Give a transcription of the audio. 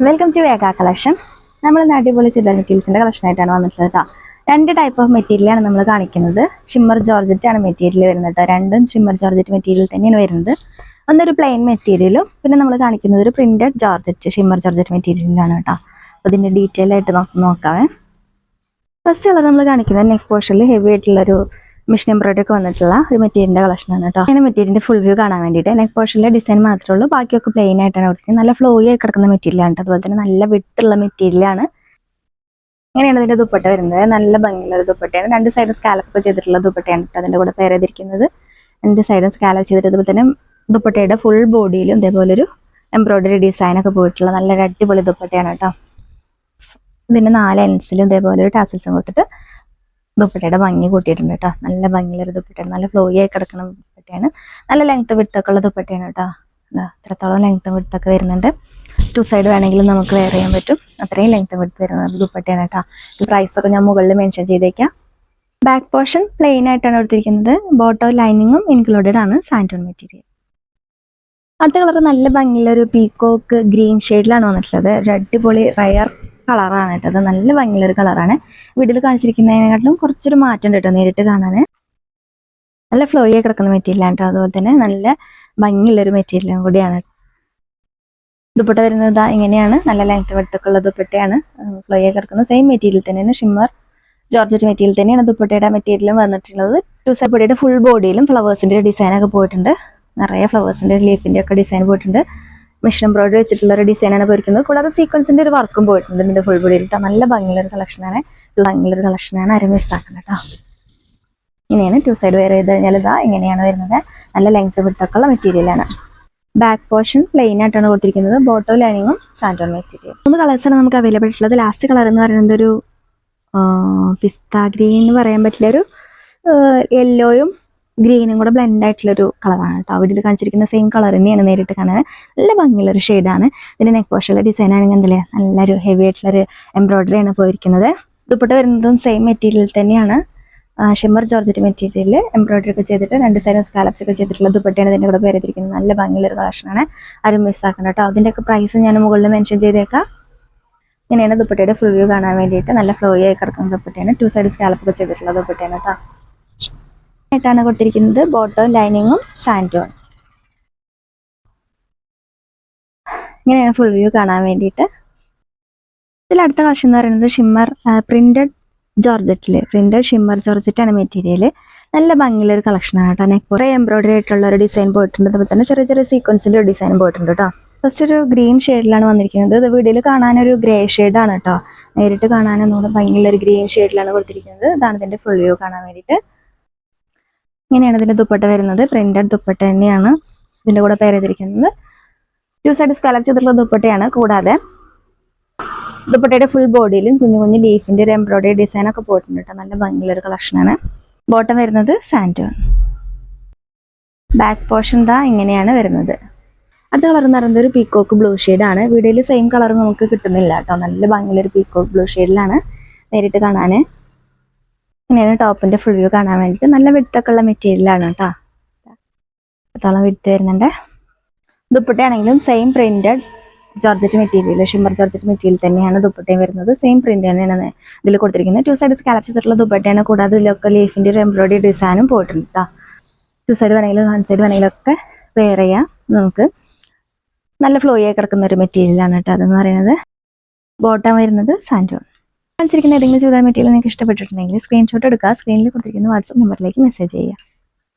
Welcome to വേഗ collection നമ്മൾ ഇന്ന് അടിപൊളി ചില്ലർ കളക്ഷൻ ആയിട്ടാണ് വന്നിട്ടുള്ളത് കേട്ടോ രണ്ട് ടൈപ്പ് ഓഫ് മെറ്റീരിയൽ ആണ് നമ്മൾ കാണിക്കുന്നത്. ഷിമ്മർ ജോർജറ്റ് ആണ് മെറ്റീരിയൽ വരുന്നത് കേട്ടോ രണ്ടും ഷിമ്മർ ജോർജറ്റ് മെറ്റീരിയൽ തന്നെയാണ് വരുന്നത്. ഒന്നൊരു പ്ലെയിൻ മെറ്റീരിയലും പിന്നെ നമ്മൾ കാണിക്കുന്നത് ഒരു പ്രിന്റഡ് ജോർജറ്റ് ഷിമ്മർ ജോർജറ്റ് മെറ്റീരിയലാണ് കേട്ടോ അപ്പോൾ ഇതിന്റെ ഡീറ്റെയിൽ ആയിട്ട് നോക്കാം ഫസ്റ്റ് കളർ നമ്മൾ കാണിക്കുന്നത് നെക്ക് പോർഷനിൽ ഹെവി ആയിട്ടുള്ളൊരു മിഷൻ എംബ്രോയിഡറി ഒക്കെ വന്നിട്ടുള്ള ഒരു മെറ്റീരിയലിന്റെ കളക്ഷനാണ് കേട്ടോ അങ്ങനെ മെറ്റീരിയലിന്റെ ഫുൾ വ്യൂ കാണാൻ വേണ്ടിയിട്ട് നെക്ക് പോർഷനിലെ ഡിസൈൻ മാത്രമേ ഉള്ളൂ. ബാക്കിയൊക്കെ പ്ലെയിൻ ആയിട്ടാണ് കൊടുത്തിരിക്കുന്നത്. നല്ല ഫ്ലോയി ആയി കിടക്കുന്ന മെറ്റീരിയലാണ് അതുപോലെ തന്നെ നല്ല വിട്ടുള്ള മെറ്റീരിയലാണ് ഇങ്ങനെയാണ് അതിന്റെ ദുപ്പട്ട വരുന്നത്. നല്ല ഭംഗിയുള്ള ഒരു ദുപ്പട്ടയാണ്. രണ്ട് സൈഡും സ്കാലപ്പ് ചെയ്തിട്ടുള്ള ദുപ്പട്ടയാണ് കേട്ടോ അതിന്റെ കൂടെ പേരെതിരിക്കുന്നത് രണ്ട് സൈഡും സ്കാലപ്പ് ചെയ്തിട്ട് അതുപോലെ തന്നെ ദുപ്പട്ടയുടെ ഫുൾ ബോഡിയിലും ഇതേപോലെ ഒരു എംബ്രോയിഡറി ഡിസൈൻ ഒക്കെ പോയിട്ടുള്ള നല്ലൊരു അടിപൊളി ദുപ്പട്ടയാണ് കേട്ടോ ഇതിന്റെ നാല് എൻസിലും ഇതേപോലെ ഒരു ടാസിൽസും കൊടുത്തിട്ട് ദുപ്പട്ടയുടെ ഭംഗി കൂട്ടിയിട്ടുണ്ട് കേട്ടോ. നല്ല ഭംഗിയുള്ള ഒരു ദുപ്പട്ടയാണ്. നല്ല ഫ്ലോയി ആയി കിടക്കുന്ന ദുപ്പട്ടയാണ്. നല്ല ലെങ്ത് വിട്ടൊക്കെ ഉള്ള ദുപ്പട്ടയാണ് കേട്ടോ. ഇത്രത്തോളം ലെങ്ത് വിട്ടൊക്കെ വരുന്നുണ്ട്. ടു സൈഡ് വേണമെങ്കിലും നമുക്ക് വെയർ ചെയ്യാൻ പറ്റും. അത്രയും ലെങ്ത് വിട്ട് വരുന്ന ദുപ്പട്ടയാണ് കേട്ടോ. പ്രൈസ് ഒക്കെ ഞാൻ മുകളിൽ മെൻഷൻ ചെയ്തേക്കാം. ബാക്ക് പോർഷൻ പ്ലെയിൻ ആയിട്ടാണ് എടുത്തിരിക്കുന്നത് ബോട്ടോ ലൈനിങ്ങും ഇൻക്ലൂഡഡ് ആണ് സാന്റോൺ മെറ്റീരിയൽ അടുത്ത കളർ നല്ല ഭംഗിയുള്ള ഒരു പീക്കോക്ക് ഗ്രീൻ ഷെയ്ഡിലാണ് വന്നിട്ടുള്ളത്. ഒരു അടിപൊളി റയർ കളറാണ് കേട്ടോ. അത് നല്ല ഭംഗിയുള്ള ഒരു കളറാണ്. വീട്ടിൽ കാണിച്ചിരിക്കുന്നതിനെക്കാട്ടിലും കുറച്ചൊരു മാറ്റം കേട്ടോ നേരിട്ട് കാണാൻ നല്ല ഫ്ലോ ആയി കിടക്കുന്ന മെറ്റീരിയലാണ് കേട്ടോ. അതുപോലെ തന്നെ നല്ല ഭംഗിയുള്ളൊരു മെറ്റീരിയലും കൂടിയാണ്. ദുപ്പട്ട വരുന്നത് ഇതാ ഇങ്ങനെയാണ്. നല്ല ലെങ്ത് വെടുത്തൊക്കെ ദുപ്പട്ടയാണ്. ഫ്ലോ ആയി കിടക്കുന്ന സെയിം മെറ്റീരിയൽ തന്നെയാണ്. ഷിമ്മർ ജോർജറ്റ് മെറ്റീരിയൽ തന്നെയാണ് ദുപ്പട്ടയുടെ മെറ്റീരിയലും വന്നിട്ടുള്ളത്. ടു സൈഡ് ഫുൾ ബോഡിയിലും ഫ്ലവേഴ്സിന്റെ ഡിസൈൻ ഒക്കെ പോയിട്ടുണ്ട്. നിറയെ ഫ്ലവേഴ്സിന്റെ ലീഫിന്റെ ഒക്കെ ഡിസൈൻ പോയിട്ടുണ്ട്. മിഷൻ എംബ്രോയിഡറി വെച്ചിട്ടുള്ള ഒരു ഡിസൈനാണ് പോയിരിക്കുന്നത്. കൂടാതെ സീക്വൻസിന്റെ ഒരു വർക്കും പോയിട്ടുണ്ട് ഇതിന്റെ ഫുൾ ബോഡിയിലിട്ട് നല്ല ഭംഗിയുള്ള ഒരു കളക്ഷനാണ് ഭംഗിയുള്ള ഒരു കളക്ഷനാണ് ആരും മിസ്സാക്കുന്നത് കേട്ടോ ഇങ്ങനെയാണ് ടു സൈഡ് വെയർ ചെയ്ത് കഴിഞ്ഞാൽ ഇതാ ഇങ്ങനെയാണ് വരുന്നത്. നല്ല ലെങ്ത് വിട്ടൊക്കെയുള്ള മെറ്റീരിയലാണ് ബാക്ക് പോർഷൻ പ്ലെയിൻ ആയിട്ടാണ് കൊടുത്തിരിക്കുന്നത്. ബോട്ടോ ലൈനിങ്ങും സാൻഡോൺ മെറ്റീരിയൽ മൂന്ന് കളേഴ്സാണ് നമുക്ക് അവൈലബിൾ ആയിട്ടുള്ളത് ലാസ്റ്റ് കളർ എന്ന് പറയുന്നത് ഒരു പിസ്ത ഗ്രീൻ എന്ന് പറയാൻ പറ്റില്ല. ഒരു യെല്ലോയും ഗ്രീനും കൂടെ ബ്ലെൻഡ് ആയിട്ടുള്ളൊരു കളറാണ് കേട്ടോ. അവിടെ കാണിച്ചിരിക്കുന്ന സെയിം കളർ തന്നെയാണ് നേരിട്ട് കാണാൻ നല്ല ഭംഗിയുള്ളൊരു ഷെയ്ഡാണ് ഇതിന്റെ നെക്ക് പോഷുള്ള ആണെങ്കിൽ എന്തല്ലേ? നല്ലൊരു ഹെവി ആയിട്ടുള്ളൊരു എംബ്രോയിഡറി ആണ് പോയിരിക്കുന്നത്. ദുപ്പട്ട വരുന്നതും സെയിം മെറ്റീരിയൽ തന്നെയാണ്. ഷിമ്മർ ജോർജറ്റ് മെറ്റീരിയൽ എംബ്രോയിഡറി ഒക്കെ ചെയ്തിട്ട് രണ്ട് സൈഡും സ്കാലപ്സ് ഒക്കെ ചെയ്തിട്ടുള്ള ദുപ്പട്ടയാണ് ഇതിന്റെ കൂടെ പേരെത്തിരിക്കുന്നത്. നല്ല ഭംഗിയുള്ളൊരു കളക്ഷനാണ് ആരും മിസ്സാക്കണം കേട്ടോ. അതിന്റെയൊക്കെ പ്രൈസ് ഞാൻ മുകളിൽ മെൻഷൻ ചെയ്തേക്കാം. ഇങ്ങനെയാണ് ദുപ്പട്ടയുടെ ഫുൾ വ്യൂ കാണാൻ വേണ്ടിയിട്ട് നല്ല ഫ്ലോയി ആയി കിടക്കുന്ന ദുപ്പട്ടയാണ്. ടു സൈഡ് സ്കാലപ്പ് ഒക്കെ ചെയ്തിട്ടുള്ള ദുപ്പട്ടയാണ് കേട്ടോ. ആയിട്ടാണ് കൊടുത്തിരിക്കുന്നത്. ബോട്ടോ ലൈനിങ്ങും സാൻഡോൺ ഇങ്ങനെയാണ് ഫുൾ വ്യൂ കാണാൻ വേണ്ടിയിട്ട്. ഇതിൽ അടുത്ത കളക്ഷൻ എന്ന് പറയുന്നത് ഷിമ്മർ പ്രിന്റഡ് ജോർജറ്റിൽ പ്രിന്റഡ് ഷിമ്മർ ജോർജറ്റ് ആണ് മെറ്റീരിയൽ നല്ല ഭംഗിയുള്ള ഒരു കളക്ഷനാണ് കേട്ടോ. നെക്ക് കുറേ എംബ്രോയിഡറി ആയിട്ടുള്ള ഒരു ഡിസൈൻ പോയിട്ടുണ്ട്. അതുപോലെ തന്നെ ചെറിയ ചെറിയ സീക്വൻസിന്റെ ഒരു ഡിസൈൻ പോയിട്ടുണ്ട് കേട്ടോ. ഫസ്റ്റ് ഒരു ഗ്രീൻ ഷെയ്ഡിലാണ് വന്നിരിക്കുന്നത്. ഇത് വീഡിയോയിൽ കാണാനൊരു ഗ്രേ ഷെയ്ഡാണ് കേട്ടോ. നേരിട്ട് കാണാനൊന്നുകൂടെ ഭംഗിയുള്ള ഒരു ഗ്രീൻ ഷെയ്ഡിലാണ് കൊടുത്തിരിക്കുന്നത്. ഇതാണ് ഇതിന്റെ ഫുൾ വ്യൂ കാണാൻ വേണ്ടിയിട്ട്. ഇങ്ങനെയാണ് ഇതിന്റെ ദുപ്പട്ട വരുന്നത്. പ്രിന്റഡ് ദുപ്പട്ട തന്നെയാണ് ഇതിന്റെ കൂടെ പേര് ചെയ്തിരിക്കുന്നത്. ടു സൈഡ് കളർ ചെയ്തിട്ടുള്ള ദുപ്പട്ടയാണ്. കൂടാതെ ദുപ്പട്ടയുടെ ഫുൾ ബോഡിയിലും കുഞ്ഞു കുഞ്ഞു ലീഫിന്റെ ഒരു എംബ്രോയിഡറി ഡിസൈൻ ഒക്കെ പോയിട്ടുണ്ട് കേട്ടോ. നല്ല ഭംഗിയുള്ള ഒരു കളക്ഷനാണ് ബോട്ടം വരുന്നത് സാൻഡ് ബാക്ക് പോർഷൻ ദാ ഇങ്ങനെയാണ് വരുന്നത്. അടുത്ത കളർ എന്ന് പറയുന്നത് ഒരു പീക്കോക്ക് ബ്ലൂ ആണ്. വീഡിയോയിൽ സെയിം കളർ നമുക്ക് കിട്ടുന്നില്ല കേട്ടോ. നല്ല ഭംഗിയുള്ള ഒരു പീക്കോക്ക് ബ്ലൂ ഷെയ്ഡിലാണ് നേരിട്ട് കാണാൻ ഇങ്ങനെയാണ് ടോപ്പിന്റെ ഫുൾ വ്യൂ കാണാൻ വേണ്ടിയിട്ട് നല്ല വിട്ടൊക്കെ ഉള്ള മെറ്റീരിയലാണ് കേട്ടോ അത്തോളം വിട്ട് വരുന്നുണ്ട് ദുപ്പട്ടയാണെങ്കിലും same printed georgette material shimmer georgette material തന്നെയാണ് ദുപ്പട്ടയും വരുന്നത്. സെയിം പ്രിന്റ് തന്നെയാണ് ഇതിൽ കൊടുത്തിരിക്കുന്നത്. ടു സൈഡ് സ്കാലപ്പ് ചെയ്തിട്ടുള്ള ദുപ്പട്ടയാണ്. കൂടാതെ ഇതിലൊക്കെ ലീഫിന്റെ ഒരു എംബ്രോയിഡറി ഡിസൈനും പോയിട്ടുണ്ട് കേട്ടോ ടു സൈഡ് വേണമെങ്കിലും വൺ സൈഡ് വേണമെങ്കിലും ഒക്കെ വെയർ ചെയ്യാം നമുക്ക്. നല്ല ഫ്ലോയായി കിടക്കുന്ന ഒരു മെറ്റീരിയലാണ് കേട്ടോ അതെന്ന് പറയുന്നത്. ബോട്ടം വരുന്നത് സാൻഡോൺ കാണിച്ചിരിക്കുന്ന ഏതെങ്കിലും ചുരിദാർ മെറ്റീരിയൽ നിങ്ങൾക്ക് ഇഷ്ടപ്പെട്ടിട്ടുണ്ടെങ്കിൽ സ്ക്രീൻഷോട്ട് എടുക്കുക സ്ക്രീനിൽ കൊടുത്തിരിക്കുന്ന വാട്സപ്പ് നമ്പറിലേക്ക് മെസ്സേജ് ചെയ്യുക.